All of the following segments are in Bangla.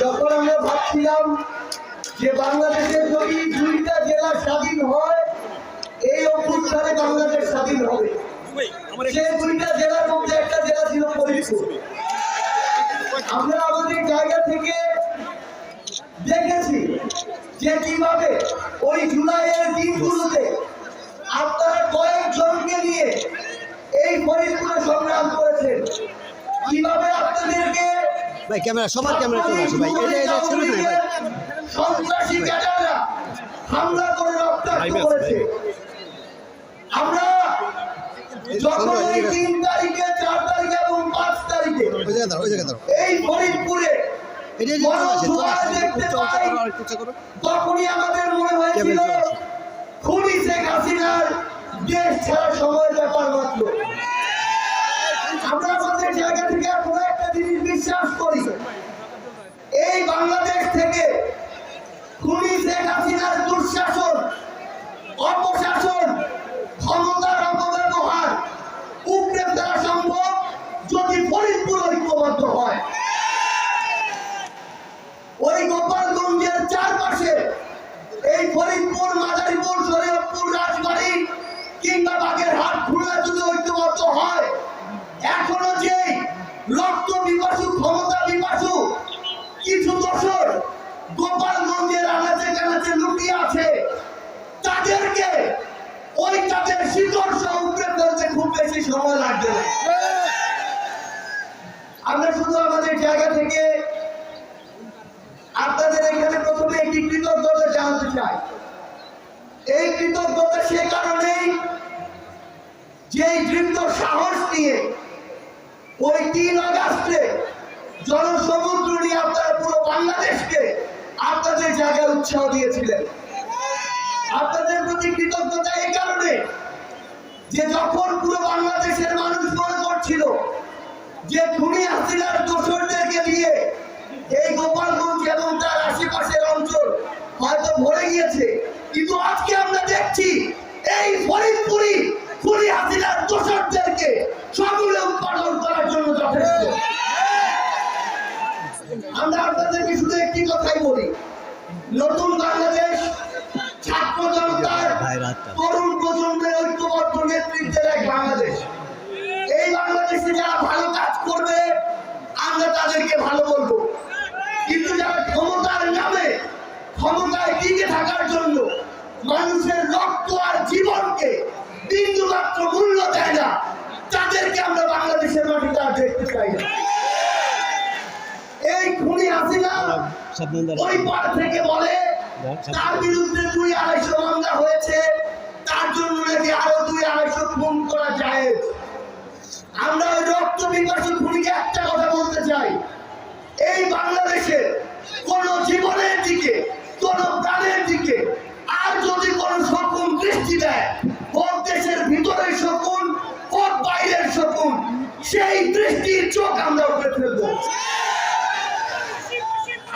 যখন আমরা ভাবছিলাম যে বাংলাদেশের যদি দুইটা জেলা স্বাধীন হয়, এই অভ্যুত্থানে বাংলাদেশ স্বাধীন হবে। সে দুইটা জেলার মধ্যে একটা জেলা ছিল ফরিদপুর। আমরা আমাদের জায়গা থেকে দেখেছি যে কীভাবে ওই জুলাইয়ের দিনগুলোতে আপনারা কয়েকজনকে নিয়ে এই ফরিদপুরে সংগ্রাম করেছেন। কীভাবে আপনাদেরকে ভাই ক্যামেরা সবার ক্যামেরা চলে আসে ভাই এটা এটা ছেড়ে দিন ভাই সন্ত্রাসী ক্যাডাররা হামলা করে রক্তাক্ত করেছে আমরা যখন এই তিন তারিখে চার তারিখে এবং পাঁচ তারিখে ওই জায়গা দাঁড়াও ওই জায়গা দাঁড়াও এই ফরিদপুরে এটা এটা চলে আসে চলে আসে দেখতে চল পাই। চল আর কিছু করো তখনই আমাদের মনে হয়েছিল কেবল খুবই শেখ হাসিনার দেশ ছাড়া সময়ের ব্যাপার মাত্র আমরা আমাদের জায়গা থেকে কোনো একটা জিনিস বিশ্বাস করি এই বাংলাদেশ থেকে সময় লাগবে না। আমরা শুধু আমাদের জায়গা থেকে আপনাদের এখানে প্রথমে একটি কৃতজ্ঞতা জানাতে চাই। এই কৃতজ্ঞতা সে কারণেই যে দৃঢ় সাহস নিয়ে ওই তিন আগস্টে জনসমুদ্র নিয়ে আপনারা পুরো বাংলাদেশকে আপনাদের জায়গায় উৎসাহ দিয়েছিলেন। আপনাদের প্রতি কৃতজ্ঞতা এই কারণে যে যখন পুরো বাংলাদেশের মানুষ মনে করছিল যে খুনি হাসিনার দোসরদেরকে দিয়ে এই গোপালগঞ্জ এবং তার আশেপাশের অঞ্চল হয়তো ভরে গিয়েছে, কিন্তু আজকে আমরা দেখছি এই ফরিদপুরি খুনি হাসিনার দোসরদেরকে সমূলে উৎপাদন করার জন্য যথেষ্ট। আমরা আপনাদেরকে শুধু একটি কথাই টিকে থাকার জন্য মানুষের রক্ত আর জীবনকে বিন্দু মাত্র মূল্য দেয় না। তাদেরকে আমরা বাংলাদেশের মাটিতে আর দেখতে চাই না। এই খুনি আসিলাম সাবধান ওই পার থেকে বলে তার বিরুদ্ধে দুই আড়াইশো সেই দৃষ্টির চোখ আমরা উপরে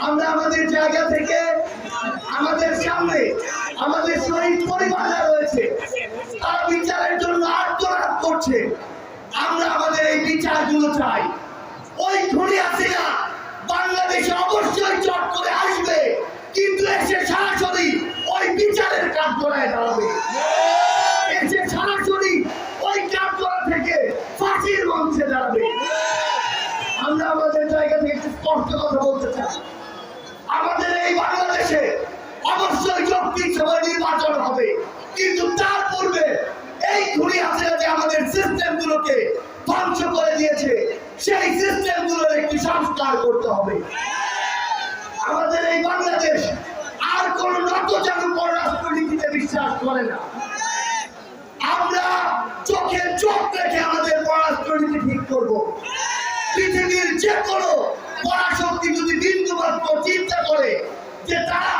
আমরা আমাদের জায়গা থেকে, আমাদের সামনে, আমাদের শহীদ পরিবাররা রয়েছে, তারা বিচারের জন্য আত্মনাদ করছে। আমরা আমাদের এই বিচারগুলো চাই। ওই খুনি আছে না বাংলাদেশে অবশ্যই চট করে আসবে, কিন্তু এসে সরাসরি ওই বিচারের কাজ করায় দাঁড়াবে এসে সরাসরি ওই কাজ করা থেকে মঞ্চে দাঁড়াবে আমরা আমাদের জায়গা থেকে একটু স্পষ্ট কথা বলতে চাই। আমাদের এই বাংলাদেশে অবশ্যই যৌক্তিক সময় নির্বাচন হবে। কিন্তু তার পূর্বে এই ঘুরি হাসিনা যে আমাদের সিস্টেম গুলোকে ধ্বংস করে দিয়েছে, সেই সিস্টেমগুলোর একটি সংস্কার করতে হবে। আমাদের এই বাংলাদেশ আর কোন নতজানু পররাষ্ট্রনীতিতে বিশ্বাস করে না। আমরা চোখে চোখ রেখে আমাদের পররাষ্ট্রনীতি ঠিক করব। পৃথিবীর যে কোনো পরাশক্তি যদি বিন্দু মাত্র চিন্তা করে যে তারা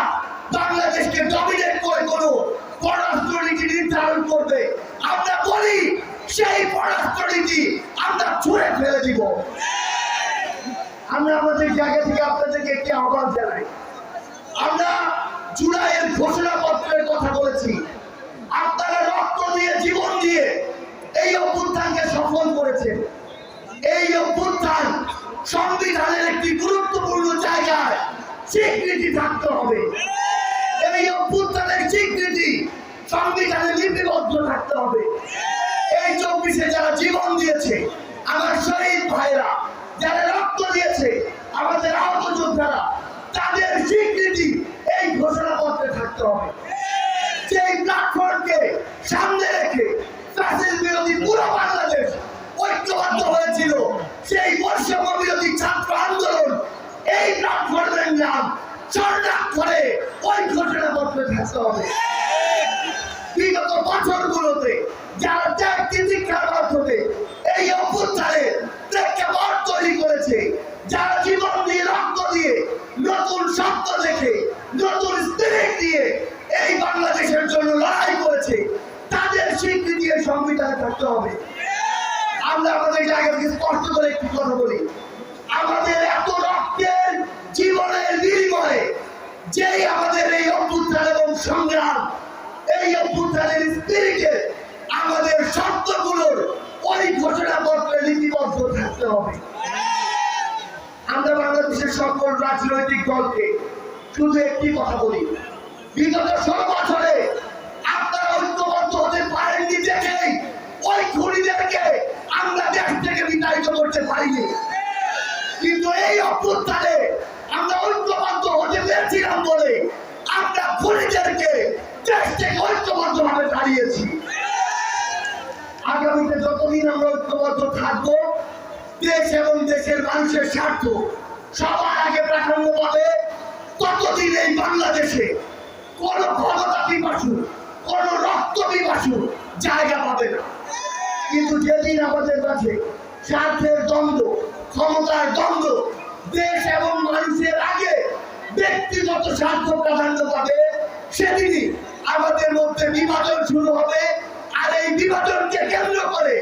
বাংলাদেশকে ডমিনেট করে কোনো পররাষ্ট্রনীতি নির্ধারণ করবে, আমরা বলি সেই পররাষ্ট্রনীতি আমরা ছুঁড়ে ফেলে দিব। আমরা আমাদের জায়গা থেকে আপনাদেরকে একটি আহ্বান জানাই। আমরা জুলাইয়ের ঘোষণাপত্রের সফল করেছেন এই অভ্যুত্থান সংবিধানের একটি গুরুত্বপূর্ণ জায়গায় স্বীকৃতি থাকতে হবে। এই অভ্যুত্থানের স্বীকৃতি সংবিধানে লিপিবদ্ধ থাকতে হবে। এই চব্বিশে যারা জীবন দিয়েছে, আমার শহীদ ভাইরা যারা রক্ত দিয়েছে, আমাদের আহত যোদ্ধারা, তাদের স্বীকৃতি এই ঘোষণাপত্রে থাকতে হবে। সেই প্ল্যাটফর্মকে সামনে রেখে ফ্যাসিস্ট বিরোধী পুরো বাংলাদেশ ঐক্যবদ্ধ হয়েছিল। সেই বৈষম্য বিরোধী ছাত্র আন্দোলন এই প্ল্যাটফর্মের নাম স্বর্ণাক্ষরে ওই ঘোষণাপত্রে থাকতে হবে। সংবিধানে থাকতে হবে। আমরা আমাদের জায়গা থেকে স্পষ্ট করে একটি কথা বলি। আমাদের এত রক্তের জীবনের বিনিময়ে যেই আমাদের এই অভ্যুত্থান এবং সংগ্রাম, এই অভ্যুত্থানের স্পিরিটে আমাদের শর্তগুলোর ওই ঘোষণাপত্রে লিপিবদ্ধ থাকতে হবে। আমরা বাংলাদেশের সকল রাজনৈতিক দলকে শুধু একটি কথা বলি। বিগত ষোলো বছরে পারিনি কিন্তু এই অভ্যুত্থানে আমরা ঐক্যবদ্ধ হতে পেরেছিলাম বলে আমরা খুনিদেরকে ঐক্যবদ্ধ ভাবে দাঁড়িয়েছি। আগামীতে যতদিন আমরা ঐক্যবদ্ধ থাকব, দেশ এবং দেশের মানুষের স্বার্থ সবার আগে প্রাধান্য পাবে। ততদিন এই বাংলাদেশে কোন ক্ষমতা পিপাসু, কোন রক্ত পিপাসু জায়গা পাবে না। কিন্তু যেদিন আমাদের কাছে স্বার্থের দ্বন্দ্ব, ক্ষমতার দ্বন্দ্ব, দেশ এবং মানুষের আগে ব্যক্তিগত স্বার্থ প্রাধান্য পাবে, সেদিনই আমাদের মধ্যে বিভাজন শুরু হবে। আর এই বিভাজনকে কেন্দ্র করে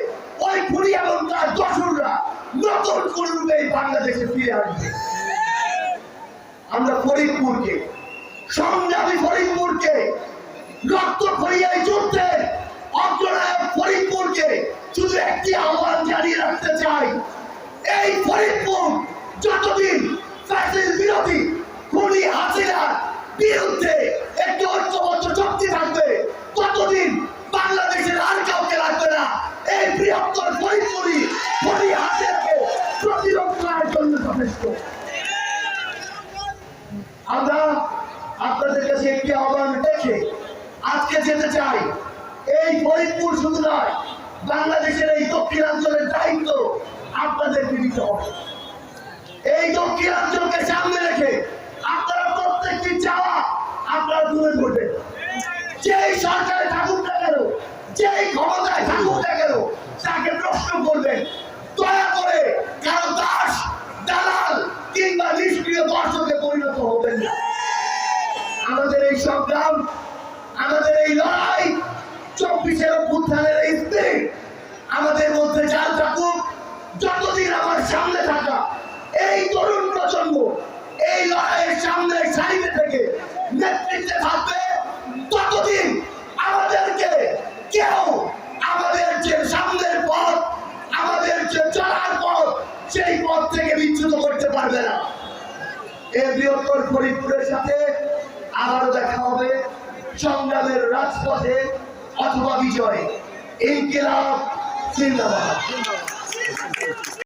ওই খুনি এবং তার দশররা নতুন কোন রূপে বাংলাদেশে ফিরে আসবে। আমরা ফরিদপুরকে, সংগ্রামী ফরিদপুরকে, রক্ত খরিয়াই যুদ্ধের অগ্রনায়ক ফরিদপুরকে শুধু একটি আহ্বান জানিয়ে রাখতে চাই, এই ফরিদপুর যতদিন ফ্যাসিস্ট বিরোধী, খুনি হাসিনার বিরুদ্ধে একটি ঐক্যবদ্ধ শক্তি থাকবে, ততদিন বাংলাদেশের আর কাউকে লাগবে না। এই বৃহত্তর ফরিদপুরি খুনি হাসিনাকে প্রতিরোধ করার জন্য যথেষ্ট। আমরা আপনাদের কাছে একটি আহ্বান রেখে আজকে যেতে চাই, এই ফরিদপুর শুধু নয় বাংলাদেশের এই দক্ষিণাঞ্চলের দায়িত্ব আপনাদেরকে নিতে হবে। এই দক্ষিণাঞ্চলকে সামনে রেখে আপনারা প্রত্যেকটি চাওয়া আপনারা তুলে ধরবেন। যেই সরকারে থাকুক না কেন, যেই ক্ষমতায় থাকুক না কেন, তাকে প্রশ্ন করবেন, দয়া করে কারও দাস, দালাল কিংবা নিষ্ক্রিয় দর্শকে পরিণত হবেন না। আমাদের এই সংগ্রাম, আমাদের এই লড়াই চব্বিশের এই বৃহত্তর ফরিদপুরের সাথে আবারও দেখা হবে সংগ্রামের রাজপথে অথবা বিজয়। ইনকিলাব জিন্দাবাদ।